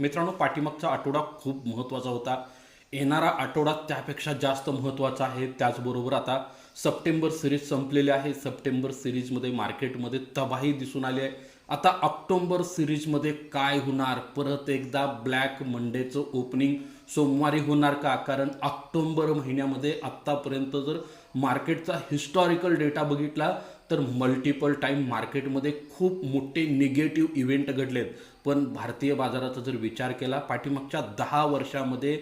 मित्रांनो पाठीमागचा आठवडा खूप महत्त्वाचा होता. येणारा आठवडा त्यापेक्षा जास्त महत्त्वाचा आहे. त्याचबरोबर आता सप्टेंबर सिरीज संपलेली आहे. सप्टेंबर सिरीजमध्ये मार्केटमध्ये तबाही दिसून आली आहे. आता ऑक्टोंबर सिरीजमध्ये काय होणार? परत एकदा ब्लॅक मंडेचं ओपनिंग सोमवारी होणार का? कारण ऑक्टोंबर महिन्यामध्ये आत्तापर्यंत जर मार्केटचा हिस्टॉरिकल डेटा बघितला तर मल्टिपल टाईम मार्केटमध्ये खूप मोठे निगेटिव्ह इव्हेंट घडलेत. पण भारतीय बाजाराचा जर विचार केला पाठीमागच्या दहा वर्षामध्ये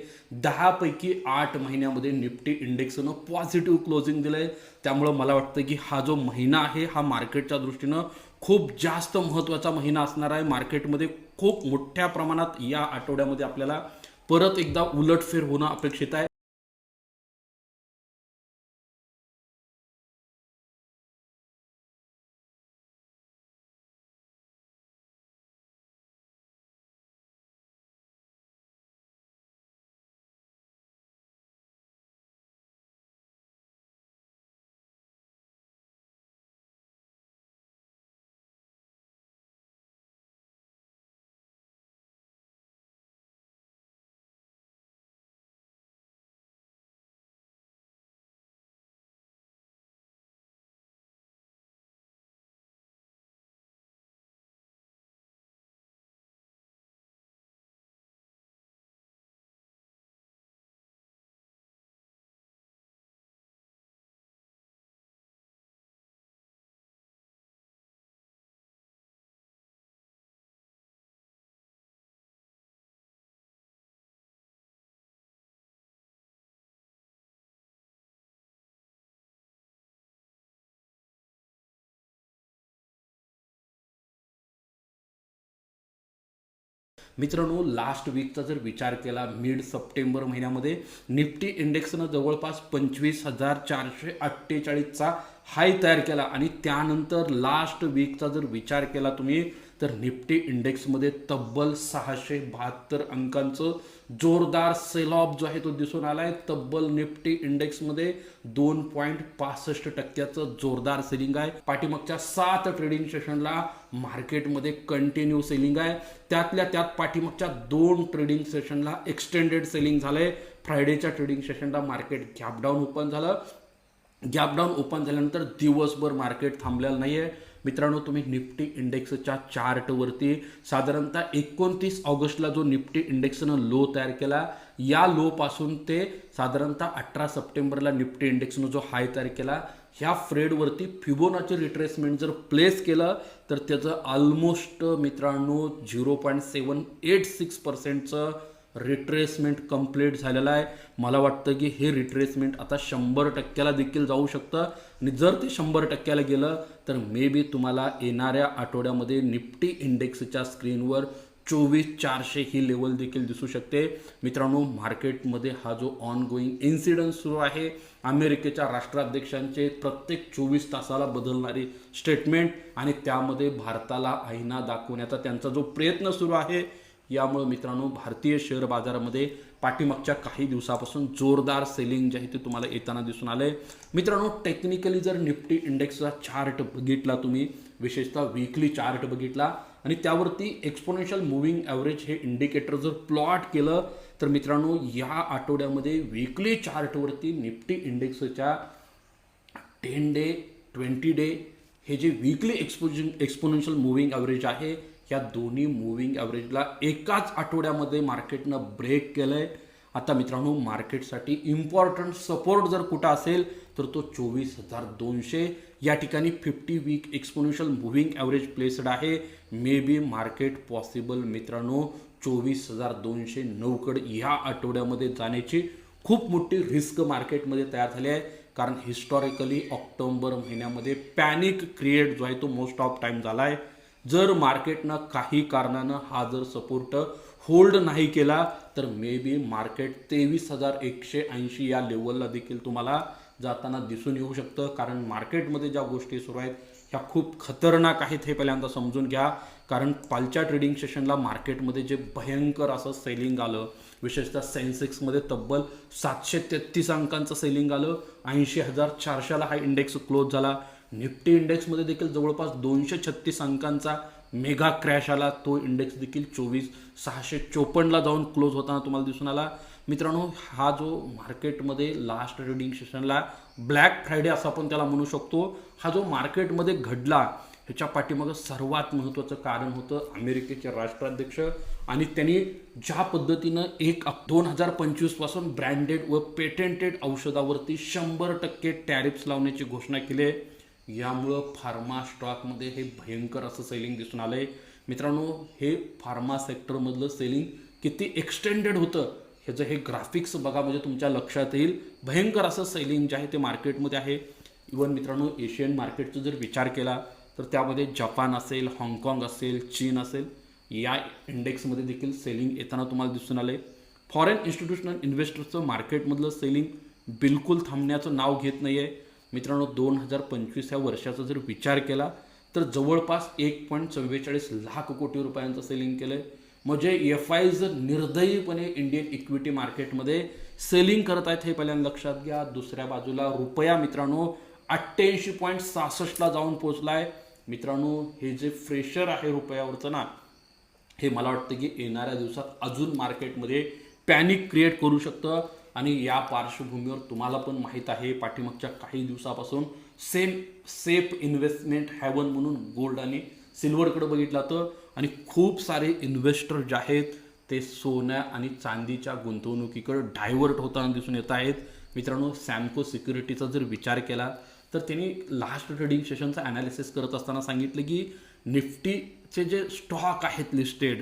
दहापैकी आठ महिन्यामध्ये निफ्टी इंडेक्सनं पॉझिटिव्ह क्लोजिंग दिलं आहे त्यामुळं मला वाटतं की हा जो महिना आहे हा मार्केटच्या दृष्टीनं खूप जास्त महत्त्वाचा महिना असणार आहे. मार्केटमध्ये खूप मोठ्या प्रमाणात या आठवड्यामध्ये आपल्याला परत एकदा उलटफेर होणं अपेक्षित आहे. मित्रांनो लास्ट वीकचा जर विचार केला मिड सप्टेंबर महिन्यामध्ये निफ्टी इंडेक्सनं जवळपास पंचवीस हजार चारशे अठ्ठेचाळीसचा हाय तयार केला आणि त्यानंतर लास्ट वीकचा जर विचार केला तुम्ही तर निफ्टी इंडेक्समध्ये तब्बल सहाशे बहात्तर अंकांचं जोरदार सेल ऑफ जो आहे तो दिसून आला आहे तब्बल निफ्टी इंडेक्समध्ये दोन पॉईंट पासष्ट टक्क्याचं जोरदार सेलिंग आहे. पाठीमागच्या सात ट्रेडिंग सेशनला मार्केटमध्ये कंटिन्यू सेलिंग आहे. त्यातल्या त्यात पाठीमागच्या दोन ट्रेडिंग सेशनला एक्सटेंडेड सेलिंग झालंय. फ्रायडेच्या ट्रेडिंग सेशनला मार्केट गॅप डाऊन ओपन झालं. गॅप डाऊन ओपन झाल्यानंतर दिवसभर मार्केट थांबलेलं नाही आहे मित्रांनो तुम्ही निफ्टी इंडेक्सच्या चार्टवरती साधारणतः एकोणतीस ऑगस्टला जो निफ्टी इंडेक्सनं लो तयार केला या लो पासून ते साधारणतः अठरा सप्टेंबरला निफ्टी इंडेक्सनं जो हाय तयार केला ह्या फ्रेडवरती फिबोनाचे रिट्रेसमेंट जर प्लेस केलं तर त्याचं ऑलमोस्ट मित्रांनो zero point seven eight six पर्सेंटचं retracement complete झालेलं आहे. मला वाटतं की हे रिट्रेसमेंट आता शंभर टक्क्याला देखील जाऊ शकतं. आणि जर ते शंभर टक्क्याला गेलं तर मे बी तुम्हाला येणाऱ्या आठवड्यामध्ये निफ्टी इंडेक्सच्या स्क्रीनवर चोवीस चारशे ही लेवल देखील दिसू शकते. मित्रांनो मार्केटमध्ये हा जो ऑनगोईंग इन्सिडन्स सुरू आहे अमेरिकेच्या राष्ट्राध्यक्षांचे प्रत्येक चोवीस तासाला बदलणारी स्टेटमेंट आणि त्यामध्ये भारताला आईना दाखवण्याचा त्यांचा जो प्रयत्न सुरू आहे यामुळे मित्रांनो भारतीय शेअर बाजारामध्ये पाठीमागच्या काही दिवसापासून जोरदार सेलिंग जे आहे ते तुम्हाला येताना दिसून आलं आहे मित्रांनो टेक्निकली जर निफ्टी इंडेक्सचा चार्ट बघितला तुम्ही विशेषतः वीकली चार्ट बघितला आणि त्यावरती एक्सपोनेन्शियल मुव्हिंग ॲव्हरेज हे इंडिकेटर जर प्लॉट केलं तर मित्रांनो या आठवड्यामध्ये वीकली चार्टवरती निफ्टी इंडेक्सच्या टेन डे ट्वेंटी डे हे जे weekly exposing exponential moving average आहे या दोन्ही मुव्हिंग ॲव्हरेजला एकाच आठवड्यामध्ये मार्केटनं ब्रेक केलं आहे आता मित्रांनो मार्केटसाठी इम्पॉर्टंट सपोर्ट जर कुठं असेल तर तो चोवीस हजार दोनशे. या ठिकाणी fifty week exponential moving average placed आहे. मे बी मार्केट पॉसिबल मित्रांनो चोवीस हजार दोनशे नऊकडे ह्या आठवड्यामध्ये जाण्याची खूप मोठी रिस्क मार्केटमध्ये तयार झाली आहे. कारण हिस्टॉरिकली ऑक्टोबर महिन्यामध्ये पॅनिक क्रिएट जो आहे तो मोस्ट ऑफ टाईम झाला आहे जर मार्केटनं काही कारणानं हा जर सपोर्ट होल्ड नाही केला तर मे बी मार्केट तेवीस हजार एकशे ऐंशी या लेवलला देखील तुम्हाला जाताना दिसून येऊ शकतं. कारण मार्केटमध्ये ज्या गोष्टी सुरू आहेत ह्या खूप खतरनाक आहेत हे पहिल्यांदा समजून घ्या. कारण कालच्या ट्रेडिंग सेशनला मार्केटमध्ये जे भयंकर असं सेलिंग आलं विशेषतः सेन्सेक्समध्ये तब्बल सातशे तेहतीस अंकांचं सेलिंग आलं ऐंशी हजार चारशेला हा इंडेक्स क्लोज झाला. निफ्टी इंडेक्समध्ये देखील जवळपास दोनशे छत्तीस अंकांचा मेगा क्रॅश आला. तो इंडेक्स देखील चोवीस सहाशे चोपन्नला जाऊन क्लोज होताना तुम्हाला दिसून आला. मित्रांनो हा जो मार्केटमध्ये लास्ट ट्रेडिंग सेशनला ब्लॅक फ्रायडे असं आपण त्याला म्हणू शकतो. हा जो मार्केटमध्ये घडला ह्याच्या पाठीमागं सर्वात महत्त्वाचं कारण होतं अमेरिकेचे राष्ट्राध्यक्ष आणि त्यांनी ज्या पद्धतीनं एक दोन हजार पंचवीसपासून ब्रँडेड व पेटेंटेड औषधावरती शंभर टक्के टॅरिफ्स लावण्याची घोषणा केली आहे. यामुळं फार्मा स्टॉकमध्ये हे भयंकर असं सेलिंग दिसून आलं आहे मित्रांनो हे फार्मा सेक्टरमधलं सेलिंग किती एक्सटेंडेड होतं ह्याचं हे ग्राफिक्स बघा म्हणजे तुमच्या लक्षात येईल. भयंकर असं सेलिंग जे आहे ते मार्केटमध्ये आहे. इवन मित्रांनो एशियन मार्केटचा जर विचार केला तर त्यामध्ये जपान असेल हाँगकाँग असेल चीन असेल या इंडेक्समध्ये देखील सेलिंग येताना तुम्हाला दिसून आलं आहे फॉरेन इन्स्टिट्यूशनल इन्व्हेस्टरचं मार्केटमधलं सेलिंग बिलकुल थांबण्याचं नाव घेत नाही आहे मित्रांनो दोन हजार पंचवीस या वर्षाचा जर विचार केला तर जवळपास एक पॉईंट चव्वेचाळीस लाख कोटी रुपयांचं सेलिंग केलं आहे म्हणजे एफ आय जर निर्दयीपणे इंडियन इक्विटी मार्केटमध्ये सेलिंग करत आहेत हे पहिल्यांदा लक्षात घ्या. दुसऱ्या बाजूला रुपया मित्रांनो अठ्ठ्याऐंशी पॉईंट सहासष्टला जाऊन पोहोचलाय. मित्रांनो हे जे फ्रेशर आहे रुपयावरचं ना हे मला वाटतं की येणाऱ्या दिवसात अजून मार्केटमध्ये पॅनिक क्रिएट करू शकतं. आणि या पार्श्वभूमीवर तुम्हाला पण माहीत आहे पाठीमागच्या काही दिवसापासून सेम सेफ इन्व्हेस्टमेंट हॅवन म्हणून गोल्ड आणि सिल्वरकडे बघितलं तर आणि खूप सारे इन्व्हेस्टर जे आहेत ते सोन्या आणि चांदीच्या गुंतवणुकीकडे डायव्हर्ट होताना दिसून येत आहेत. मित्रांनो सॅमको सिक्युरिटीचा जर विचार केला तर त्यांनी लास्ट ट्रेडिंग सेशनचं अनालिसिस करत असताना सांगितलं की निफ्टीचे जे स्टॉक आहेत लिस्टेड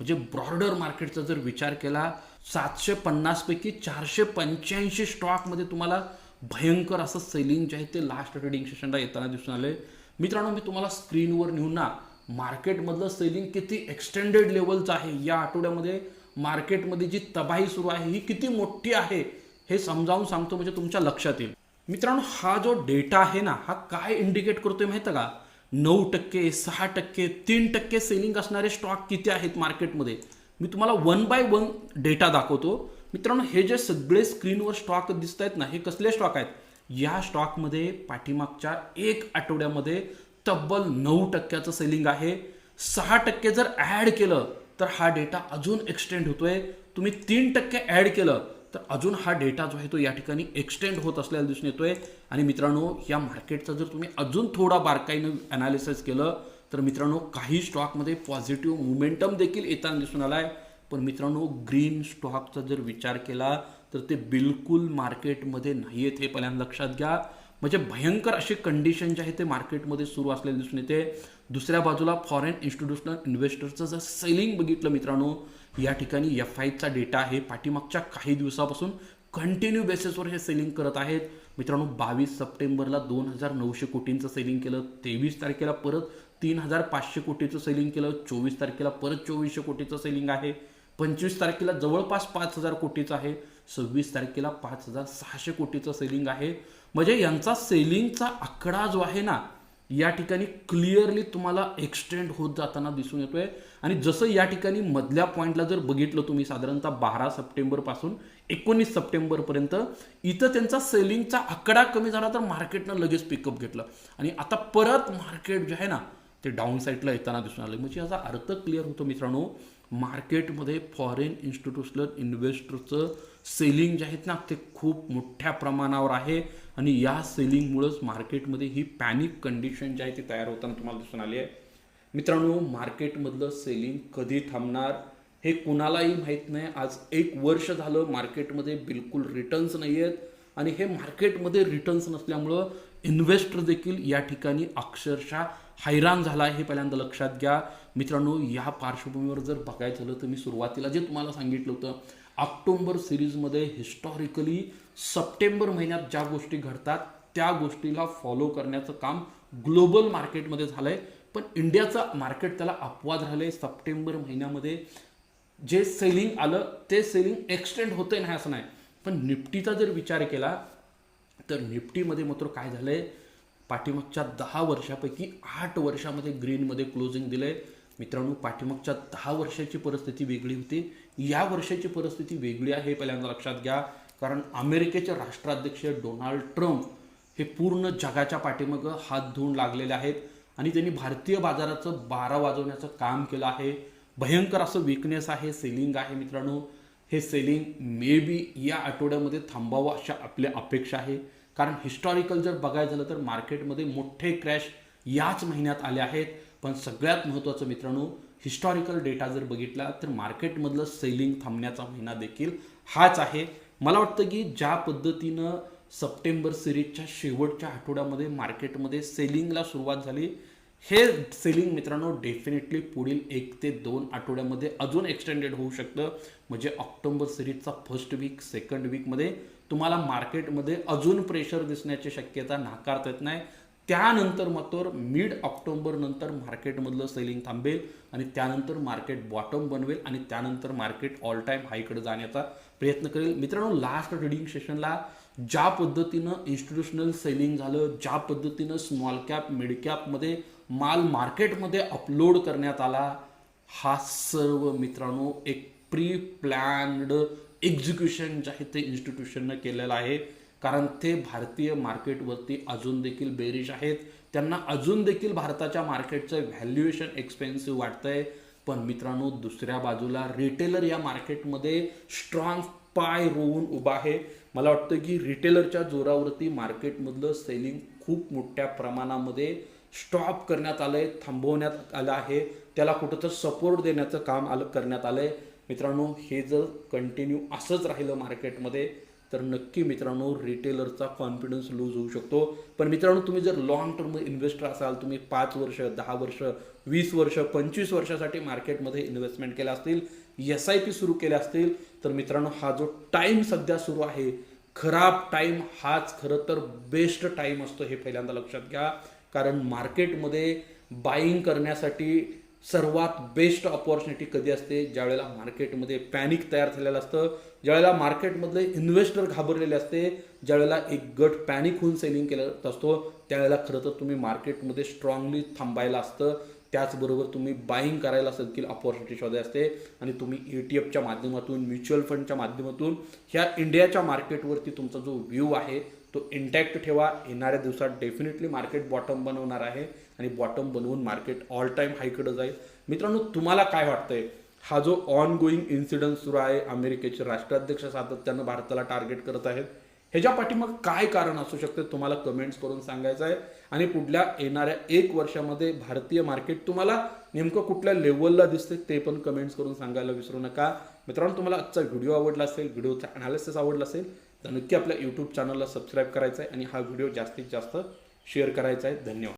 म्हणजे ब्रॉडर मार्केटचा जर विचार केला सातशे पन्नासपैकी चारशे पंच्याऐंशी स्टॉकमध्ये तुम्हाला भयंकर असं सेलिंग जे आहे ते लास्ट ट्रेडिंग सेशनला येताना दिसून आले मित्रांनो मी तुम्हाला स्क्रीनवर नेऊन ना मार्केटमधलं सेलिंग किती एक्सटेंडेड लेवलचं आहे या आठवड्यामध्ये मार्केटमध्ये जी तबाही सुरू आहे ही किती मोठी आहे हे समजावून सांगतो म्हणजे तुमच्या लक्षात येईल. मित्रांनो हा जो डेटा आहे ना हा काय इंडिकेट करतोय माहिती का? नऊ टक्के सहा टक्के तीन टक्के सेलिंग असणारे स्टॉक किती आहेत मार्केटमध्ये मी तुम्हाला वन बाय वन डेटा दाखवतो. मित्रांनो हे जे सगळे स्क्रीनवर स्टॉक दिसत आहेत ना हे कसले स्टॉक आहेत? या स्टॉकमध्ये पाठीमागच्या एक आठवड्यामध्ये तब्बल नऊ टक्क्याचं सेलिंग आहे. सहा टक्के जर ॲड केलं तर हा डेटा अजून एक्सटेंड होतोय. तुम्ही तीन टक्के ॲड केलं तर अजून हा डेटा जो आहे तो या ठिकाणी एक्सटेंड होत असलेला दिसून येतोय. आणि मित्रांनो या मार्केटचा जर तुम्ही अजून थोडा बारकाईनं ॲनालिसिस केलं तर मित्रांनो काही स्टॉकमध्ये पॉझिटिव्ह मोमेंटम देखील येताना दिसून आला आहे पण मित्रांनो ग्रीन स्टॉकचा जर विचार केला तर ते बिलकुल मार्केटमध्ये नाही आहेत हे पहिल्यांदा लक्षात घ्या. म्हणजे भयंकर अशी कंडिशन जे आहे ते मार्केटमध्ये सुरू असलेले दिसून येते. दुसऱ्या बाजूला फॉरेन इन्स्टिट्यूशनल इन्व्हेस्टरचं जर सेलिंग बघितलं मित्रांनो या ठिकाणी एफ आयचा डेटा आहे पाठीमागच्या काही दिवसापासून. कंटिन्यू बेसिसवर हे सेलिंग करत आहेत. मित्रांनो बावीस सप्टेंबरला दोन हजार नऊशे कोटींचं सेलिंग केलं तेवीस तारखेला परत तीन हजार पाचशे कोटीचं सेलिंग केलं चोवीस तारखेला परत चोवीसशे कोटीचं सेलिंग आहे. पंचवीस तारखेला जवळपास पाच हजार कोटीचं आहे. सव्वीस तारखेला पाच हजार सहाशे कोटीचं सेलिंग आहे. म्हणजे यांचा सेलिंगचा आकडा जो आहे ना या ठिकाणी क्लिअरली तुम्हाला एक्सटेंड होत जाताना दिसून येतोय. आणि जसं या ठिकाणी मधल्या पॉईंटला जर बघितलं तुम्ही साधारणतः बारा सप्टेंबरपासून एकोणीस सप्टेंबरपर्यंत इथं त्यांचा सेलिंगचा आकडा कमी झाला तर मार्केटनं लगेच पिकअप घेतलं. आणि आता परत मार्केट जे आहे ना ते डाऊन साईडला येताना दिसून आलं म्हणजे याचा अर्थ क्लिअर होतो मित्रांनो मार्केटमध्ये फॉरेन इन्स्टिट्युशनल इन्व्हेस्टरचं सेलिंग जे आहेत ना ते खूप मोठ्या प्रमाणावर आहे. आणि या सेलिंगमुळंच मार्केटमध्ये ही पॅनिक कंडिशन जी आहे ती तयार होताना तुम्हाला दिसून आली आहे. मित्रांनो मार्केटमधलं सेलिंग कधी थांबणार हे कुणालाही माहीत नाही. आज एक वर्ष झालं मार्केटमध्ये बिलकुल रिटर्न्स नाही आहेत. आणि हे मार्केटमध्ये रिटर्न्स नसल्यामुळं इन्व्हेस्टर देखील या ठिकाणी अक्षरशः हैराण झाला हे पहिल्यांदा लक्षात घ्या. मित्रांनो या पार्श्वभूमीवर जर बघायचं झालं तर मी सुरुवातीला जे तुम्हाला सांगितलं होतं ऑक्टोंबर सिरीजमध्ये हिस्टॉरिकली सप्टेंबर महिन्यात ज्या गोष्टी घडतात त्या गोष्टीला फॉलो करण्याचं काम ग्लोबल मार्केटमध्ये झालं आहे पण इंडियाचं मार्केट त्याला अपवाद झालं आहे सप्टेंबर महिन्यामध्ये जे सेलिंग आलं ते सेलिंग एक्सटेंड होतंय नाही असं नाही. पण निफ्टीचा जर विचार केला तर निफ्टीमध्ये मात्र काय झालं आहे पाठीमागच्या दहा वर्षापैकी आठ वर्षामध्ये ग्रीनमध्ये क्लोजिंग दिलंय. मित्रांनो पाठीमागच्या दहा वर्षाची परिस्थिती वेगळी होती. या वर्षाची परिस्थिती वेगळी आहे पहिल्यांदा लक्षात घ्या. कारण अमेरिकेचे राष्ट्राध्यक्ष डोनाल्ड ट्रम्प हे पूर्ण जगाच्या पाठीमागं हात धुवून लागलेले आहेत आणि त्यांनी भारतीय बाजाराचं बारा वाजवण्याचं काम केलं आहे. भयंकर असं विकनेस आहे सेलिंग आहे मित्रांनो. हे सेलिंग मे बी या आठवड्यामध्ये थांबावं अशा आपल्या अपेक्षा आहे. कारण हिस्टॉरिकल जर बघायचं झालं तर मार्केटमध्ये मोठे क्रॅश याच महिन्यात आले आहेत. पण सगळ्यात महत्त्वाचं मित्रांनो हिस्टॉरिकल डेटा जर बघितला तर मार्केटमधलं सेलिंग थांबण्याचा महिना देखील हाच आहे. मला वाटतं की ज्या पद्धतीनं सप्टेंबर सिरीजच्या शेवटच्या आठवड्यामध्ये मार्केटमध्ये सेलिंगला सुरुवात झाली हे सेलिंग मित्रांनो डेफिनेटली पुढील एक ते दोन आठवड्यामध्ये अजून एक्सटेंडेड होऊ शकतं. म्हणजे ऑक्टोबर सिरीजचा फर्स्ट वीक सेकंड वीकमध्ये तुम्हाला मार्केटमध्ये अजून प्रेशर दिसण्याची शक्यता नाकारता येत नाही. त्यानंतर मात्र मिड ऑक्टोबर नंतर मार्केटमधलं सेलिंग थांबेल आणि त्यानंतर मार्केट बॉटम बनवेल आणि त्यानंतर मार्केट ऑल टाईम हायकडे जाण्याचा प्रयत्न करेल. मित्रांनो लास्ट ट्रेडिंग सेशनला ज्या पद्धतीनं इन्स्टिट्युशनल सेलिंग झालं ज्या पद्धतीनं स्मॉल कॅप मिड कॅपमध्ये माल मार्केटमध्ये अपलोड करण्यात आला हा सर्व मित्रांनो एक प्री प्लॅन्ड एक्झिक्युशन जे आहे ते इन्स्टिट्यूशननं केलेलं आहे. कारण ते भारतीय मार्केटवरती अजून देखील बेरिश आहेत. त्यांना अजून देखील भारताच्या मार्केटचं व्हॅल्युएशन एक्सपेन्सिव्ह वाटतंय. पण मित्रांनो दुसऱ्या बाजूला रिटेलर या मार्केटमध्ये स्ट्रॉंग पाय रोवून उभा आहे. मला वाटतं की रिटेलरच्या जोरावरती मार्केटमधलं सेलिंग खूप मोठ्या प्रमाणामध्ये स्टॉप करण्यात आलं आहे थांबवण्यात आलं आहे. त्याला कुठंतर सपोर्ट देण्याचं काम आलं करण्यात आलं आहे मित्रांनो हे जर कंटिन्यू असंच राहिलं मार्केटमध्ये तर नक्की मित्रांनो रिटेलरचा कॉन्फिडन्स लूज होऊ शकतो. पण मित्रांनो तुम्ही जर लॉंग टर्म इन्व्हेस्टर असाल तुम्ही पाच वर्ष दहा वर्ष वीस वर्ष पंचवीस वर्षासाठी मार्केटमध्ये इन्व्हेस्टमेंट केल्या असतील एस आय पी सुरू केल्या असतील तर मित्रांनो हा जो टाईम सध्या सुरू आहे खराब टाईम हाच खरं तर बेस्ट टाईम असतो हे पहिल्यांदा लक्षात घ्या. कारण मार्केटमध्ये बाईंग करण्यासाठी सर्वात बेस्ट ऑपॉर्च्युनिटी कधी असते? ज्यावेळेला मार्केटमध्ये पॅनिक तयार झालेलं असतं ज्यावेळेला मार्केटमधले इन्व्हेस्टर घाबरलेले असते ज्यावेळेला एक गट पॅनिक होऊन सेलिंग केलं असतो त्यावेळेला खरं तर तुम्ही मार्केटमध्ये स्ट्रॉंगली थांबायला असतं. त्याचबरोबर तुम्ही बाईंग करायला देखील अपॉर्च्युनिटी शोधाय असते आणि तुम्ही ई टी एफच्या माध्यमातून म्युच्युअल फंडच्या माध्यमातून ह्या इंडियाच्या मार्केटवरती तुमचा जो व्ह्यू आहे तो इंटॅक्ट ठेवा. येणाऱ्या दिवसात डेफिनेटली मार्केट बॉटम बनवणार आहे आणि बॉटम बनवून मार्केट ऑल टाईम हायकडं जाईल. मित्रांनो तुम्हाला काय वाटतंय? हा जो ऑन गोईंग इन्सिडन्स सुरू आहे अमेरिकेचे राष्ट्राध्यक्ष सातत्यानं भारताला टार्गेट करत आहेत ह्याच्या पाठीमाग काय कारण असू शकते तुम्हाला कमेंट्स करून सांगायचं आहे. आणि पुढल्या येणाऱ्या एक वर्षामध्ये भारतीय मार्केट तुम्हाला नेमकं कुठल्या लेवलला दिसते ते पण कमेंट्स करून सांगायला विसरू नका. मित्रांनो तुम्हाला आजचा व्हिडिओ आवडला असेल व्हिडिओचा अनालिसिस आवडला असेल तर नक्की आपल्या यूट्यूब चॅनलला सबस्क्राईब करायचं आहे आणि हा व्हिडिओ जास्तीत जास्त शेअर करायचा आहे. धन्यवाद.